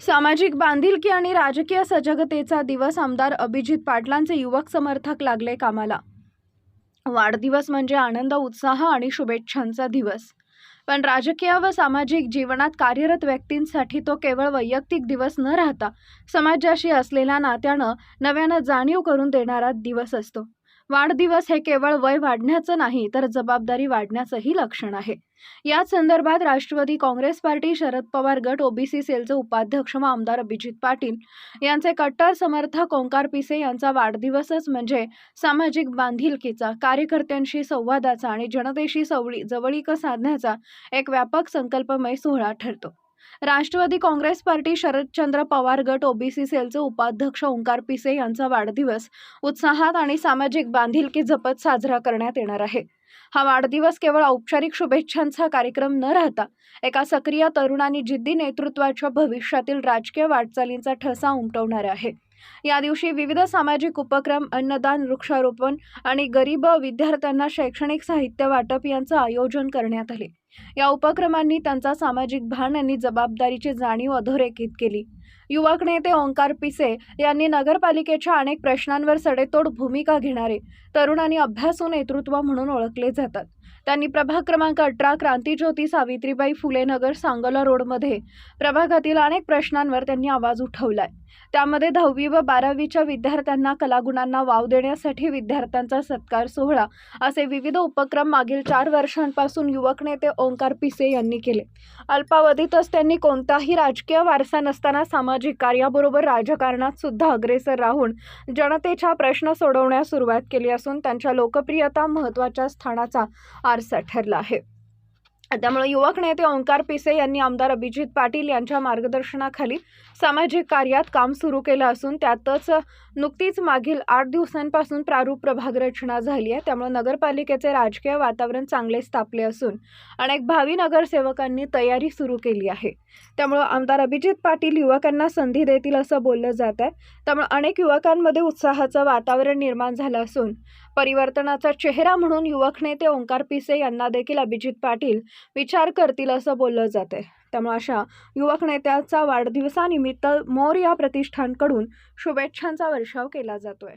सामाजिक बांधिलकी आणि राजकीय सजगतेचा दिवस आमदार अभिजित पाटलांचे युवक समर्थक लागले कामाला. वाढदिवस म्हणजे आनंद उत्साह आणि शुभेच्छांचा दिवस. पण राजकीय व सामाजिक जीवनात कार्यरत व्यक्तींसाठी तो केवळ वैयक्तिक दिवस न राहता समाजाशी असलेल्या नात्यानं नव्यानं जाणीव करून देणारा दिवस असतो. वाढदिवस हे केवळ वय वाढण्याचं नाही तर जबाबदारी वाढण्याचंही लक्षण आहे. याच संदर्भात राष्ट्रवादी काँग्रेस पार्टी शरद पवार गट ओबीसी सेलचे उपाध्यक्ष व आमदार अभिजित पाटील यांचे कट्टर समर्थक ओंकार पिसे यांचा वाढदिवसच म्हणजे सामाजिक बांधिलकीचा कार्यकर्त्यांशी संवादाचा आणि जनतेशी सवळी जवळीक साधण्याचा एक व्यापक संकल्पमय सोहळा ठरतो. राष्ट्रवादी काँग्रेस पार्टी शरदचंद्र पवार गट ओबीसी सेलचे उपाध्यक्ष ओंकार पिसे यांचा वाढदिवस उत्साहात आणि सामाजिक बांधिलकी जपत साजरा करण्यात येणार आहे. हा वाढदिवस केवळ औपचारिक शुभेच्छांचा कार्यक्रम न राहता एका सक्रिय तरुण आणि जिद्दी नेतृत्वाच्या भविष्यातील राजकीय वाटचालींचा ठसा उमटवणारा आहे. या दिवशी विविध सामाजिक उपक्रम अन्नदान वृक्षारोपण आणि गरीब विद्यार्थ्यांना शैक्षणिक साहित्य वाटप यांचं आयोजन करण्यात आले. या उपक्रमांनी त्यांचा सामाजिक भान आणि जबाबदारीची जाणीव अधोरेखित केली. युवक नेते ओंकार पिसे यांनी नगरपालिकेच्या अनेक प्रश्नांवर सडेतोड भूमिका घेणारे तरुणांनी अभ्यासू नेतृत्व म्हणून ओळखले जातात. त्यांनी प्रभाग क्रमांक अठरा क्रांतीज्योती सावित्रीबाई फुले नगर सांगोला रोडमध्ये प्रभागातील अनेक प्रश्नांवर त्यांनी आवाज उठवलाय. त्यामध्ये दहावी व बारावीच्या विद्यार्थ्यांना कलागुणांना वाव देण्यासाठी विद्यार्थ्यांचा सत्कार सोहळा असे विविध उपक्रम मागील चार वर्षांपासून युवक नेते ओंकार पिसे यांनी केले. अल्पावधीतच त्यांनी कोणताही राजकीय वारसा नसताना सामाजिक कार्याबरोबर राजकारणात सुद्धा अग्रेसर राहून जनतेच्या प्रश्न सोडवण्यास सुरुवात केली असून त्यांच्या लोकप्रियता महत्त्वाच्या स्थानाचा आरसा ठरला आहे. त्यामुळे युवक नेते ओंकार पिसे यांनी आमदार अभिजित पाटील यांच्या मार्गदर्शनाखाली सामाजिक कार्यात काम सुरू केलं असून त्यातच नुकतीच मागील आठ दिवसांपासून प्रारूप प्रभाग रचना झाली आहे. त्यामुळे नगरपालिकेचे राजकीय वातावरण चांगले स्थापले असून अनेक भावी नगरसेवकांनी तयारी सुरू केली आहे. त्यामुळं आमदार अभिजित पाटील युवकांना संधी देतील असं बोललं जात आहे. त्यामुळे अनेक युवकांमध्ये उत्साहाचं वातावरण निर्माण झालं असून परिवर्तनाचा चेहरा म्हणून युवक नेते ओंकार पिसे यांना देखील अभिजित पाटील विचार करतील असं बोललं जाते त्यामुळे अशा युवक नेत्याचा वाढदिवसानिमित्त मोर या प्रतिष्ठानकडून शुभेच्छांचा वर्षाव केला जातोय.